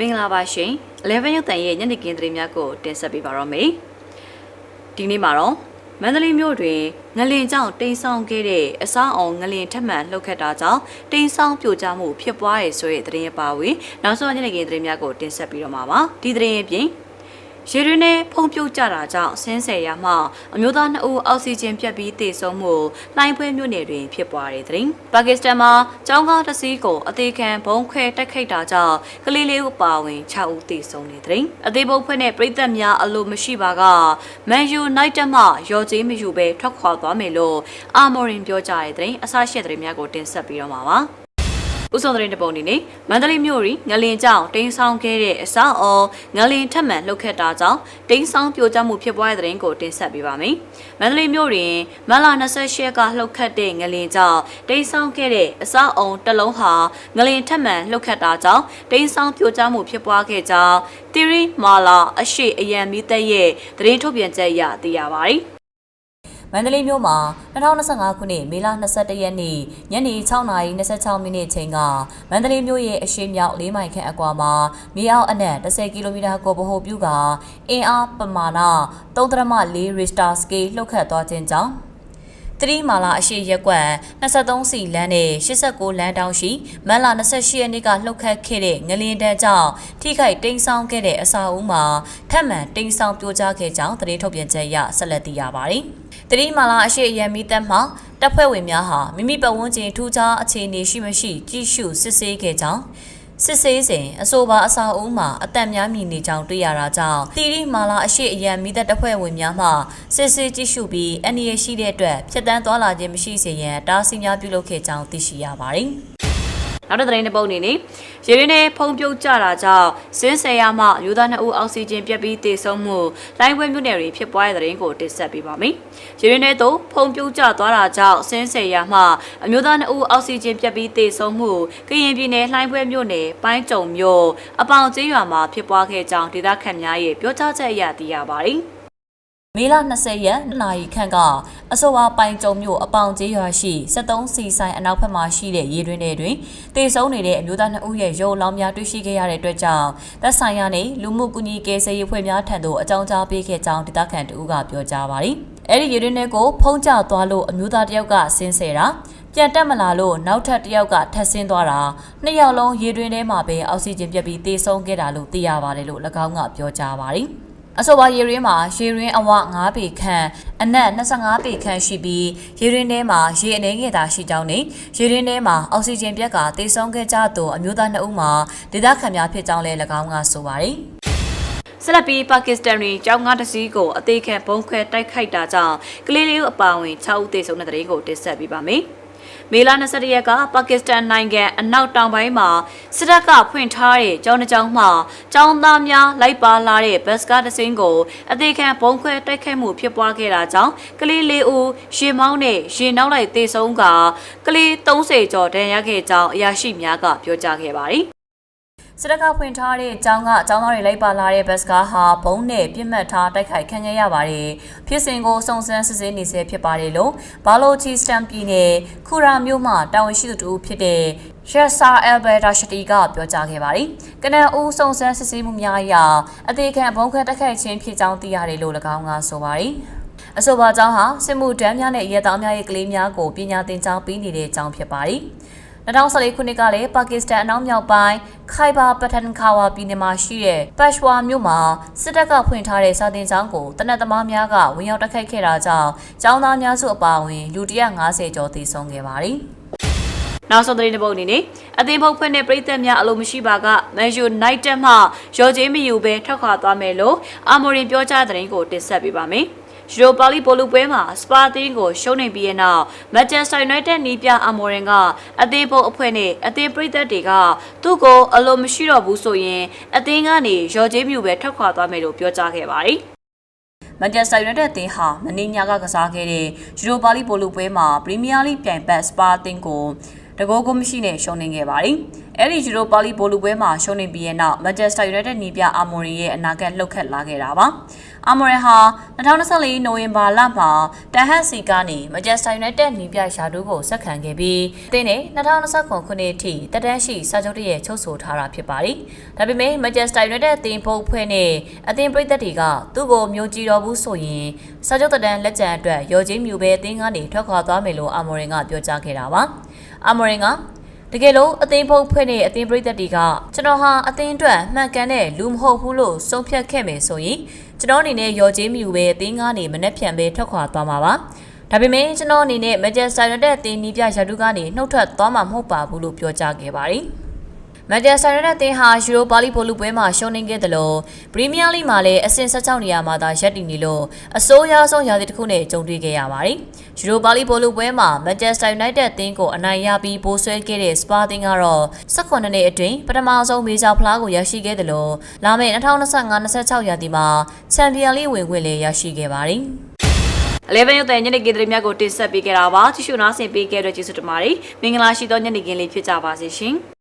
မင်္ဂလာပါရှင်11ရုပ်တန်ရဲ့ညနေခင်းသတင်းများကိုတင်ဆက်ပေးပါတော့မယ်ဒီနေ့မှာတော့မန္တလေးမြို့တွင်ငလင်ကြောင့်တိမ်ဆောင်ခဲ့တဲ့အစားအောင်ငလင်ထက်မှန်လှုပ်ခတ်တာကြောင့်တိမ်ဆောင်ပြိုကျမှုဖြစ်ပွားရဆိုတဲ့သတင်းပါဝင်နောက်ဆုံးညနေခင်းသတင်းများကိုတင်ဆက်ပြီးတော့မှာပါဒီသတင်းအပြင် ရေရင်းနဲ့ဖုံပြုတ်ကြတာကြောင့်ဆင်းဆယ်ရမှအမျိုးသား2ဦးအောက်ဆီဂျင်ပြတ်ပြီးသေဆုံးမှုလှိုင်းဖွဲမြို့နယ်တွင်ဖြစ်ပွားတဲ့တဲ့။ပါကစ္စတန်မှာကျောင်းကားတစ်စီးကိုအသေးခံဘုံခွဲတိုက်ခိုက်တာကြောင့်ကလေးလေးဦးပါဝင်6ဦးသေဆုံးနေတဲ့တဲ့။အသေးဘုံဖွဲ့နဲ့ပြည်သက်များအလိုမရှိပါကမန်ယူနိုက်တက်မှရော်ကြေးမယူဘဲထွက်ခွာသွားမယ်လို့အာမော်ရင်ပြောကြတဲ့တဲ့။အဆရှိတဲ့တဲ့များကိုတင်ဆက်ပြီးတော့မှာပါ။ ဥဆောင်သတင်းတပုံအနေနဲ့မန္တလေးမြို့ရီငလင်ကြောင့်တိန်းဆောင်ခဲ့တဲ့အဆောက်အုံငလင်ထက်မှန်လှုပ်ခတ်တာကြောင့်တိန်းဆောင်ပြိုကျမှုဖြစ်ပွားတဲ့သတင်းကိုတင်ဆက်ပေးပါမယ်။မန္တလေးမြို့တွင်မလ28ရက်ကလှုပ်ခတ်တဲ့ငလင်ကြောင့်တိန်းဆောင်ခဲ့တဲ့အဆောက်အုံတစ်လုံးဟာငလင်ထက်မှန်လှုပ်ခတ်တာကြောင့်တိန်းဆောင်ပြိုကျမှုဖြစ်ပွားခဲ့ကြောင်းတီရီမာလာအရှိအယံမီသက်ရဲ့သတင်းထုတ်ပြန်ချက်အရသိရပါတယ်။ မန္တလေးမြို့မှာ2025ခုနှစ်မေလ22ရက်နေ့ညနေ6:26မိနစ်ချိန်ကမန္တလေးမြို့ရဲ့အရှေ့မြောက်၄မိုင်ခန့်အကွာမှာမြေအောက်အနက်10ကီလိုမီတာကိုဗဟိုပြုကအင်အားပမာဏ3.4 Richter scale လှုပ်ခတ်သွားခြင်းကြောင့် တတိမာလာအရှိရက်ကွက်23စီလမ်းနဲ့89လမ်းတောင်ရှိမန်လာ28ရက်နေ့ကလှုပ်ခတ်ခဲ့တဲ့ငလင်တန်းကြောင့်ထိခိုက်တိမ်းဆောင်ခဲ့တဲ့အစာအုံးမှာထပ်မံတိမ်းဆောင်ပြိုကျခဲ့ကြောင်းသတင်းထုတ်ပြန်ချက်အရဆက်လက်သိရပါတယ်။တတိမာလာအရှိအရန်မီသက်မှာတပ်ဖွဲ့ဝင်များဟာမိမိပတ်ဝန်းကျင်ထူးခြားအခြေအနေရှိမရှိကြည့်ရှုစစ်ဆေးခဲ့ကြောင်း စစ်ဆေးစဉ်အဆိုပါအစာအုံးမှာအသက်များမြည်နေကြောင်းတွေ့ရတာကြောင့်တီရီမာလာအရှိအရန်မိသက်တပ်ဖွဲ့ဝင်များမှစစ်ဆေးကြည့်ရှုပြီးအန္တရာယ်ရှိတဲ့အတွက်ဖြတ်တန်းသွားလာခြင်းမရှိစေရန်တားဆီးများပြုလုပ်ခဲ့ကြောင်းသိရှိရပါတယ်။ နောက်တဲ့သတင်းတစ်ပုဒ်အနေနဲ့ရေရင်းနဲ့ဖုံပြုတ်ကြတာကြောင့်စင်းဆယ်ရမှယူသားနှစ်ဦးအောက်ဆီဂျင်ပြတ်ပြီးသေဆုံးမှုလိုင်းဝဲမြို့နယ်တွင်ဖြစ်ပွားတဲ့သတင်းကိုတင်ဆက်ပေးပါမယ်။ရေရင်းနဲ့သို့ဖုံပြုတ်ကြသွားတာကြောင့်စင်းဆယ်ရမှအမျိုးသားနှစ်ဦးအောက်ဆီဂျင်ပြတ်ပြီးသေဆုံးမှုကရင်ပြည်နယ်လှိုင်းပွဲမြို့နယ်ပိုင်းကြုံမြို့အပေါင်ကျေးရွာမှာဖြစ်ပွားခဲ့ကြောင်းဒေသခံများရဲ့ပြောကြားချက်အရသိရပါတယ်။ မေလ20ရက်နာရီခန့်ကအဆိုပါပိုင်ကြုံမြို့အပေါင်ကျေးရွာရှိ73စီဆိုင်အနောက်ဘက်မှာရှိတဲ့ရေတွင်းတွေတွင်တေဆုံးနေတဲ့အမျိုးသား2ဦးရဲ့ရုပ်အလောင်းများတွေ့ရှိခဲ့ရတဲ့အတွက်ကြောင့်သက်ဆိုင်ရာနှင့်လူမှုကူညီကယ်ဆယ်ရေးဖွဲ့များထံသို့အကြောင်းကြားပေးခဲ့ကြောင်းဒေသခံတဦးကပြောကြားပါသည်။အဲဒီရေတွင်းတွေကိုဖုံးကျသွားလို့အမျိုးသားတစ်ယောက်ကဆင်းဆဲတာပြန်တက်မလာလို့နောက်ထပ်တစ်ယောက်ကထပ်ဆင်းသွားတာနှစ်ယောက်လုံးရေတွင်းထဲမှာပဲအောက်ဆီဂျင်ပြတ်ပြီးတေဆုံးခဲ့တာလို့သိရပါတယ်လို့၎င်းကပြောကြားပါသည်။ အဆိုပါရေရင်းမှာရေရင်းအဝ9ပေခန့်အနက်25ပေခန့်ရှိပြီးရေရင်းထဲမှာရေအနေငယ်သာရှိကြောင်းနဲ့ရေရင်းထဲမှာအောက်ဆီဂျင်ပြက်ကတေဆုံးခဲ့ကြသောအမျိုးသား2ဦးမှာဒေသခံများဖြစ်ကြောင်းလည်း၎င်းကဆိုပါတယ်။ဆက်လက်ပြီးပါကစ္စတန်တွင်ကျောင်းကားတစ်စီးကိုအသေးခံဘုံခွဲတိုက်ခိုက်တာကြောင့်ကလေးလေးအပါအဝင်6ဦးသေဆုံးတဲ့တဲ့ရင်ကိုတင်ဆက်ပေးပါမယ်။ မေလ22ရက်ကပါကစ္စတန်နိုင်ငံအနောက်တောင်ပိုင်းမှာစစ်တပ်ကဖွင့်ထားတဲ့ကျောင်းတစ်ကျောင်းမှာကျောင်းသားများလိုက်ပါလာတဲ့ဘတ်စကားတစ်စင်းကိုအသေးခံဘုံခွဲတိုက်ခိုက်မှုဖြစ်ပွားခဲ့တာကြောင့်ကလေးလေးဦးရေမောင်းနဲ့ရေနောက်လိုက်သေဆုံးကကလေး30ကျော်ဒဏ်ရာခဲ့ကြောင်းအရာရှိများကပြောကြားခဲ့ပါတယ်။ စစ်တပ်ကဖွင့်ထားတဲ့အကြောင်းကအကြောင်းသားတွေလိုက်ပါလာတဲ့ဘတ်စကားဟာဘုံနဲ့ပြစ်မှတ်ထားတိုက်ခိုက်ခံခဲ့ရပါတယ်။ဖြစ်စဉ်ကိုစုံစမ်းစစ်ဆေးနေဆဲဖြစ်ပါတယ်လို့ဘာလိုချီစတန်ပြည်နယ်ခူရာမြို့မှတာဝန်ရှိသူတူဖြစ်တဲ့ရက်ဆာအယ်ဘယ်တာရှတီကပြောကြားခဲ့ပါတယ်။ကနန်ဦးစုံစမ်းစစ်ဆေးမှုများအရအသေးခံဘုံခွဲတိုက်ခိုက်ခြင်းဖြစ်ကြောင်းသိရတယ်လို့၎င်းကဆိုပါတယ်။အဆိုပါကျောင်းဟာစစ်မှုတန်းများနဲ့ရဲသားများရဲ့ကလေးများကိုပညာသင်ကြားပေးနေတဲ့ကျောင်းဖြစ်ပါတယ်။ 2014ခုနှစ်ကလည်းပါကစ္စတန်အနောက်မြောက်ပိုင်းခိုင်ဘာပထန်ခါဝါပြည်နယ်မှာရှိတဲ့ပတ်ရှ်ဝါမြို့မှာစစ်တပ်ကဖွင့်ထားတဲ့စာသင်ကျောင်းကိုတနက်သမားများကဝင်ရောက်တိုက်ခိုက်ခဲ့တာကြောင့်ကျောင်းသားများစုအပါအဝင်လူ150ကျော်သေဆုံးခဲ့ပါတယ်။နောက်ဆုံးသတင်းတစ်ပုဒ်အနေနဲ့အသင်းဖုတ်ဖွဲ့တဲ့ပြည်သက်များအလိုမရှိပါကမန်ယူနိုက်တက်မှရော်ဂျေးမယူဘဲထွက်ခွာသွားမယ်လို့အာမော်ရင်ပြောကြားတဲ့သတင်းကိုတင်ဆက်ပေးပါမယ်။ ယူရိုပါလီပိုလူပွဲမှာစပါတင်းကိုရှုံးနေပြီးတဲ့နောက်မန်ချက်စတာယူနိုက်တက်နီးပြအာမော်ရင်ကအသင်းဖုတ်အဖွဲ့နဲ့အသင်းပြည်သက်တွေကသူ့ကိုအလိုမရှိတော့ဘူးဆိုရင်အသင်းကနေရော်ဂျေးမယူဘဲထွက်ခွာသွားမယ်လို့ပြောကြားခဲ့ပါတယ်။မန်ချက်စတာယူနိုက်တက်အသင်းဟာမနေ့ညကကစားခဲ့တဲ့ယူရိုပါလိပိုလူပွဲမှာပရီးမီးယားလိပြိုင်ဘက်စပါအသင်းကိုတကောကိုမရှိနဲ့ရှုံးနေခဲ့ပါတယ်။အဲဒီယူရိုပါလီဘိုလူပွဲမှာရှုံးနေပြီးတဲ့နောက်မန်ချက်စတာယူနိုက်တက်နီးပြအာမော်ရီရဲ့အနာဂတ်လှုပ်ခတ်လာခဲ့တာပါ။ အာမော်ရီဟာ2024နိုဝင်ဘာလမှာတန်ဟတ်စီကနေမန်ချက်စတာယူနိုက်တက်နီးပြရှာဒူးကိုဆက်ခံခဲ့ပြီးအသင်းနဲ့2029ခုနှစ်အထိတက်တန်းရှိစာချုပ်တရဲ့ချုပ်ဆိုထားတာဖြစ်ပါတယ်။ဒါပေမဲ့မန်ချက်စတာယူနိုက်တက်အသင်းဖို့ဖွဲ့နဲ့အသင်းပြည်သက်တွေကသူ့ကိုမျိုးကြည့်တော်ဘူးဆိုရင်စာချုပ်တက်တန်းလက်ကျန်အတွက်ရော်ချင်းမြူပဲအသင်းကနေထွက်ခွာသွားမယ်လို့အာမော်ရင်ကပြောကြားခဲ့တာပါ။အာမော်ရင်က တကယ်လို့အသင်းဖုတ်ဖွဲ့နေအသင်းပြည်သက်တွေကကျွန်တော်ဟာအသင်းအတွက်မှန်ကန်တဲ့လူမဟုတ်ဘူးလို့ဆုံးဖြတ်ခဲ့မယ်ဆိုရင်ကျွန်တော်အနေနဲ့ရော်ချင်းမြူပဲအသင်းကနေမနှက်ဖြန်ပဲထွက်ခွာသွားမှာပါ။ဒါပေမဲ့ကျွန်တော်အနေနဲ့ Manchester United အသင်းနီးပြရာထူးကနေနှုတ်ထွက်သွားမှာမဟုတ်ပါဘူးလို့ပြောကြားခဲ့ပါတယ်။ မန်ချက်စတာယူနိုက်တက်အသင်းဟာယူရိုပါလီဘိုလူပွဲမှာရှုံးနိမ့်ခဲ့တယ်လို့ပရီးမီးယားလိမှာလည်းအဆင့်16နေရာမှာသာရပ်တည်နေလို့အဆိုးရွားဆုံးရာသီတစ်ခုနဲ့ကြုံတွေ့ခဲ့ရပါတယ်။ယူရိုပါလီဘိုလူပွဲမှာမန်ချက်စတာယူနိုက်တက်အသင်းကိုအနိုင်ရပြီးပိုးဆွဲခဲ့တဲ့စပါအသင်းကတော့18နှစ်အတွင်းပထမဆုံးမေဂျာဖလားကိုရရှိခဲ့တယ်လို့လာမယ့်2025-26ရာသီမှာချန်ပီယံလိဝင်ခွင့်လည်းရရှိခဲ့ပါတယ်။11ရုပ်တဲ့ညနေခင်းသတင်းများကိုတင်ဆက်ပေးခဲ့တာပါကြည့်ရှုနားဆင်ပေးခဲ့တဲ့ကျေးဇူးတင်ပါတယ်မင်္ဂလာရှိသောညနေခင်းလေးဖြစ်ကြပါစေရှင်